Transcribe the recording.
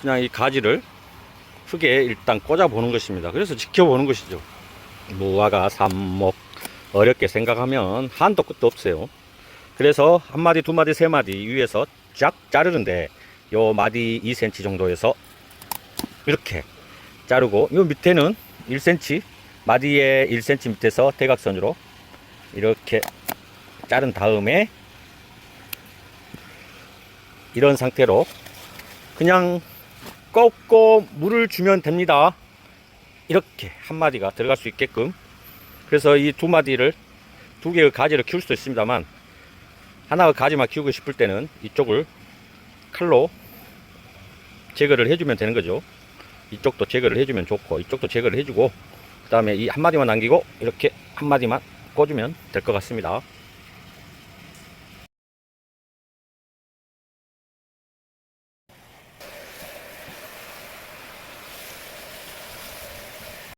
그냥 이 가지를 흙에 일단 꽂아 보는 것입니다. 그래서 지켜보는 것이죠. 무화과, 삽목 어렵게 생각하면 한도 끝도 없어요. 그래서 한 마디, 두 마디, 세 마디 위에서 쫙 자르는데 요 마디 2cm 정도에서 이렇게 자르고 요 밑에는 1cm 마디에 1cm 밑에서 대각선으로 이렇게 자른 다음에 이런 상태로 그냥 꺾고 물을 주면 됩니다. 이렇게 한 마디가 들어갈 수 있게끔 그래서 이 두 마디를 두 개의 가지를 키울 수도 있습니다만 하나의 가지만 키우고 싶을 때는 이쪽을 칼로 제거를 해주면 되는 거죠. 이쪽도 제거를 해주면 좋고 이쪽도 제거를 해주고 그 다음에 이 한 마디만 남기고 이렇게 한 마디만 꽂으면 될 것 같습니다.